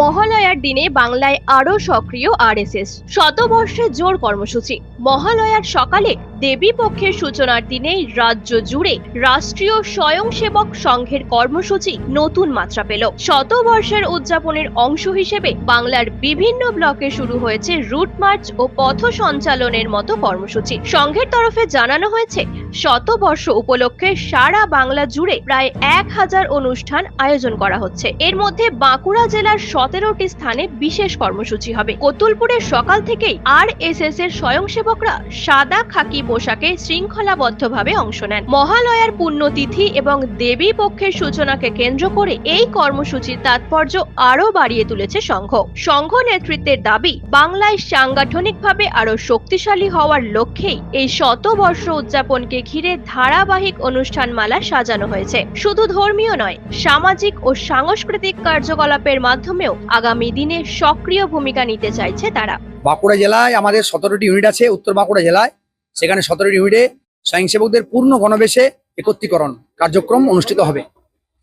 মহালয়ার দিনে বাংলায় আরও সক্রিয় আরএসএস। শতবর্ষে জোর কর্মসূচি। মহালয়ার সকালে দেবী পক্ষের সূচনার দিনেই রাজ্য জুড়ে রাষ্ট্রীয় স্বয়ংসেবক সংঘের কর্মসূচি নতুন মাত্রা পেল। শতবর্ষের উদযাপনের অংশ হিসেবে বাংলার বিভিন্ন ব্লকে শুরু হয়েছে রুট মার্চ ও পথ সঞ্চালনের মতো কর্মসূচি। সংঘের তরফে জানানো হয়েছে, শতবর্ষ উপলক্ষে সারা বাংলা জুড়ে প্রায় এক হাজার অনুষ্ঠান আয়োজন করা হচ্ছে। এর মধ্যে বাঁকুড়া জেলার সতেরোটি স্থানে বিশেষ কর্মসূচি হবে। কতুলপুরের সকাল থেকেই আর এস এস এর স্বয়ংসেবকরা সাদা খাকি পোশাকে শৃঙ্খলাবদ্ধভাবে অংশ নেন। মহালয়ার পুণ্যতিথি এবং দেবী পক্ষের সূচনাকে কেন্দ্র করে এই কর্মসূচির তাৎপর্য আরও বাড়িয়ে তুলেছে সংঘ। সংঘ নেতৃত্বের দাবি, বাংলায় সাংগঠনিকভাবে আরও শক্তিশালী হওয়ার লক্ষ্যেই এই শতবর্ষ উদযাপনকে ঘিরে ধারাবাহিক অনুষ্ঠানমালা সাজানো হয়েছে। শুধু ধর্মীয় নয়, সামাজিক ও সাংস্কৃতিক কার্যকলাপের মাধ্যমেও আগামী দিনে সক্রিয় ভূমিকা নিতে চাইছে তারা। বাঁকুড়া জেলায় আমাদের সতেরোটি ইউনিট আছে, উত্তর বাঁকুড়া জেলায়। সেখানে সতেরোটি ইউনিটে স্বয়ংসেবকদের পূর্ণ গণবেশে একত্রীকরণ কার্যক্রম অনুষ্ঠিত হবে।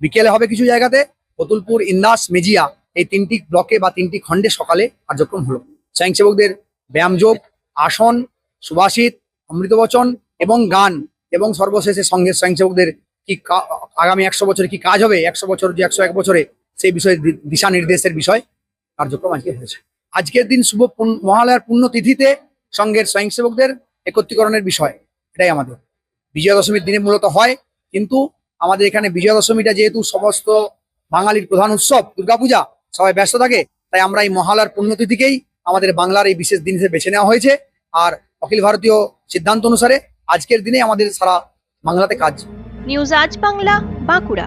বিকেলে হবে কিছু জায়গাতে কতুলপুর ইন্দাস, মেজিয়া, এই তিনটি ব্লকে বা তিনটি খণ্ডে সকালে কার্যক্রম হলো। স্বয়ংসেবকদের ব্যায়ামযোগ আসন সুভাষিত অমৃতবচন এবং গান এবং সর্বশেষে সঙ্গে স্বয়ংসেবকদের কি আগামী একশো বছরে কি কাজ হবে? একশো বছর যে একশো এক বছরে সেই বিষয়ে দিশা নির্দেশের বিষয় কার্যক্রম আজকে হয়েছে। আজকের দিন শুভ মহালয়ার পুণ্যতিথিতে সংঘের স্বয়ংসেবকদের একত্রীকরণের বিষয়, এটাই আমাদের। বিজয়া দশমীর দিনে মূলত হয়, কিন্তু আমাদের এখানে বিজয়া দশমীটা যেহেতু সমস্ত বাঙালির প্রধান উৎসব, দুর্গাপূজা, সবাই ব্যস্ত থাকে, তাই আমরা এই মহালয়ার পুণ্যতিথিকেই আমাদের বাংলার এই বিশেষ দিন হিসেবে বেছে নেওয়া হয়েছে। আর অখিল ভারতীয় সিদ্ধান্ত অনুসারে আজকের দিনে আমাদের সারা বাংলাতে কাজ। নিউজ আজ বাংলা, বাঁকুড়া।